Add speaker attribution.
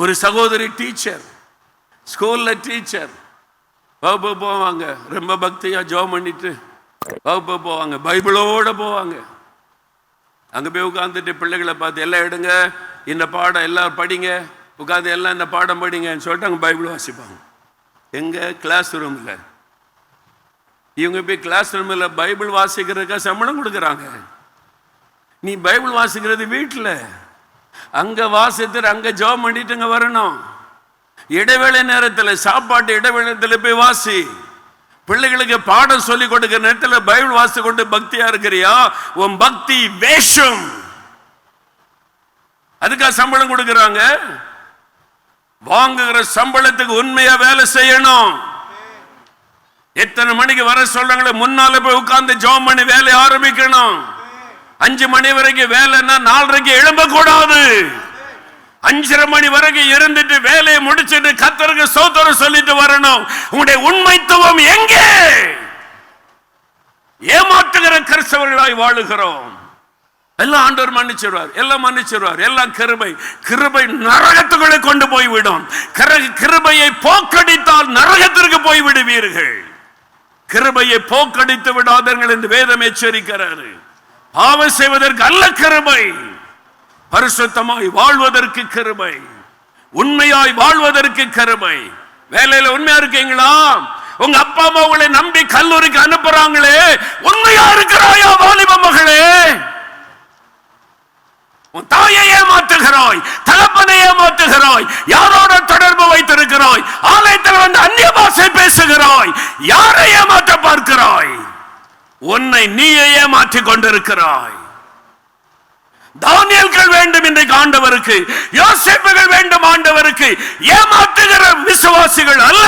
Speaker 1: ஒரு சகோதரி டீச்சர் ஸ்கூல்ல டீச்சர் வகுப்பு போவாங்க. ரொம்ப பக்தியா ஜெபம் பண்ணிட்டு வகுப்பு போவாங்க. பைபிளோட போவாங்க. அங்க போய் உட்காந்துட்டு பிள்ளைகளை பார்த்து எல்லாம் எடுங்க. இந்த பாடம் எல்லாம் படிங்க. உட்காந்து எல்லாம் இந்த பாடம் படிங்கன்னு சொல்லிட்டு அங்க பைபிள் வாசிப்பாங்க. எங்க கிளாஸ் ரூம்ல இவங்க போய் கிளாஸ் ரூம்ல பைபிள் வாசிக்கிறதுக்காக சம்பளம் கொடுக்குறாங்க. நீ பைபிள் வாசிக்கிறது வீட்டில் அங்க வாசித்துட்டு அங்க ஜெபம் பண்ணிட்டு இங்கே வரணும். இடைவேளை நேரத்தில் சாப்பாட்டு இடைவேளை நேரத்தில் போய் வாசி. பிள்ளைகளுக்கு பாடம் சொல்லி கொடுக்கிற நேரத்தில் பைபிள் வாசி கொண்டு பக்தியா இருக்கிறியா? உன் பக்தி வேஷம். அதுக்காக சம்பளம் கொடுக்கறாங்க. வாங்குகிற சம்பளத்துக்கு உண்மையா வேலை செய்யணும். எத்தனை மணிக்கு வர சொல்றாங்களோ முன்னால போய் உட்கார்ந்து ஜோம் பண்ணி வேலையை ஆரம்பிக்கணும். அஞ்சு மணி வரைக்கும் வேலைன்னா நாலரைக்கு எழும்ப கூடாது அஞ்சரை மணி வரைக்கும் இருந்துட்டு வேலையை முடிச்சிட்டு கத்தருக்கு சோதரம் சொல்லிட்டு வரணும். உங்களுடைய உண்மைத்துவம் எங்கே? ஏமாற்றுகிற கிறிஸ்தவர்களாய் வாழுகிறோம். எல்லாம் ஆண்டவர் மன்னிச்சிருவார் எல்லாம் மன்னிச்சிருவார் எல்லாம் கிருபை கிருபை நரகத்துக்குள்ளே கொண்டு போய் விடும் கிருபையை போக்கடித்தால் நரகத்திற்கு போய் விடுவீர்கள் கிருபையை போக்கடித்து விடாதீர்கள் என்று வேதம் எச்சரிக்கிறாரு. பாவம் செய்வதற்கு அல்ல கருமை. பரிசுத்தமாய் வாழ்வதற்கு கருமை. உண்மையாய் வாழ்வதற்கு கருமை. வேலையில உண்மையா இருக்கீங்களா? உங்க அப்பா அம்மா உங்களை நம்பி கல்லூரிக்கு அனுப்புறாங்களே. உண்மையா இருக்கிறாயா வாலிப மகளே? உன் தாயை ஏமாற்றுகிறாய் தகப்பனை ஏமாற்றுகிறாய் யாரோட தொடர்பு வைத்திருக்கிறாய்? ஆலயத்தில் வந்து அந்நிய பாஷை பேசுகிறாய் யாரை ஏமாற்ற பார்க்கிறாய்? உன்னை நீயே ஏமாற்றிக் கொண்டிருக்கிறாய் தானியல்கள் வேண்டும் இன்றைக்கு ஆண்டவருக்கு யோசிப்புகள் வேண்டும் ஆண்டவருக்கு ஏமாற்றுகிற விசுவாசிகள் அல்ல.